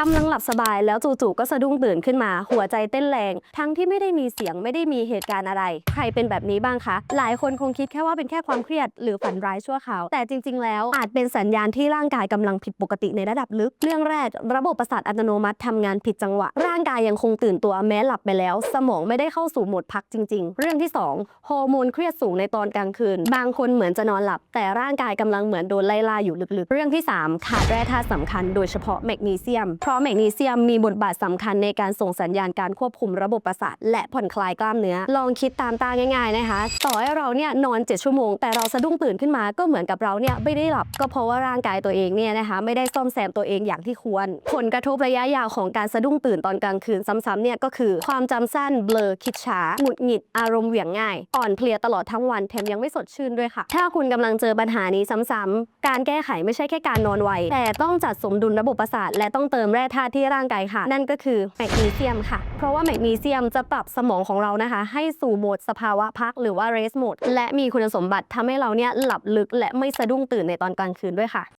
กำลังหลับสบายแล้วจู่ๆก็สะดุ้งตื่นขึ้นมา หัวใจเต้นแรง ทั้งที่ไม่ได้มีเสียงไม่ได้มีเหตุการณ์อะไร ใครเป็นแบบนี้บ้างคะ หลายคนคงคิดแค่ว่าเป็นแค่ความเครียด หรือฝันร้ายชั่วคราวแต่จริง ๆ แล้วอาจเป็นสัญญาณที่ร่างกายกำลังผิดปกติในระดับลึก เรื่องแรก ระบบประสาทอัตโนมัติทำงานผิดจังหวะ ร่างกายยังคงตื่นตัวแม้หลับไปแล้ว สมองไม่ได้เข้าสู่โหมดพักจริง ๆ เรื่องที่สองฮอร์โมนเครียดสูงในตอนกลางคืน บางคนเหมือนจะนอนหลับ แต่ร่างกายกำลังเหมือนโดนไล่ล่าอยู่ลึกๆ เรื่องที่ 3 ขาดแร่ธาตุสำคัญ โดยเฉพาะแมกนีเซียมเพราะแมกนีเซียมมีบทบาทสำคัญในการส่งสัญญาณการควบคุมระบบประสาทและผ่อนคลายกล้ามเนื้อ ลองคิดตามตาง่ายๆนะคะ ต่อให้เราเนี่ยนอน 7 ชั่วโมง แต่เราสะดุ้งตื่นขึ้นมาก็เหมือนกับเราเนี่ยไม่ได้หลับ ก็เพราะว่าร่างกายตัวเองเนี่ยนะคะไม่ได้ซ่อมแซมตัวเองอย่างที่ควร ผลกระทบระยะยาวของการสะดุ้งตื่นตอนกลางคืนซ้ำๆเนี่ยก็คือความจำสั้นเบลอคิดช้าหงุดหงิดอารมณ์เหวี่ยงง่าย อ่อนเพลียตลอดทั้งวันแถมยังไม่สดชื่นด้วยค่ะ ถ้าคุณกำลังเจอปัญหานี้ซ้ำๆการแก้ไขไม่ใช่แค่การนอนไวแต่ต้องจัดสมดุลระบบประสาทและต้องเติมแร่ธาตุที่ร่างกายค่ะ นั่นก็คือแมกนีเซียมค่ะ เพราะว่าแมกนีเซียมจะปรับสมองของเรานะคะ ให้สู่โหมดสภาวะพักหรือว่า rest mode และมีคุณสมบัติทำให้เราเนี่ยหลับลึกและไม่สะดุ้งตื่นในตอนกลางคืนด้วยค่ะ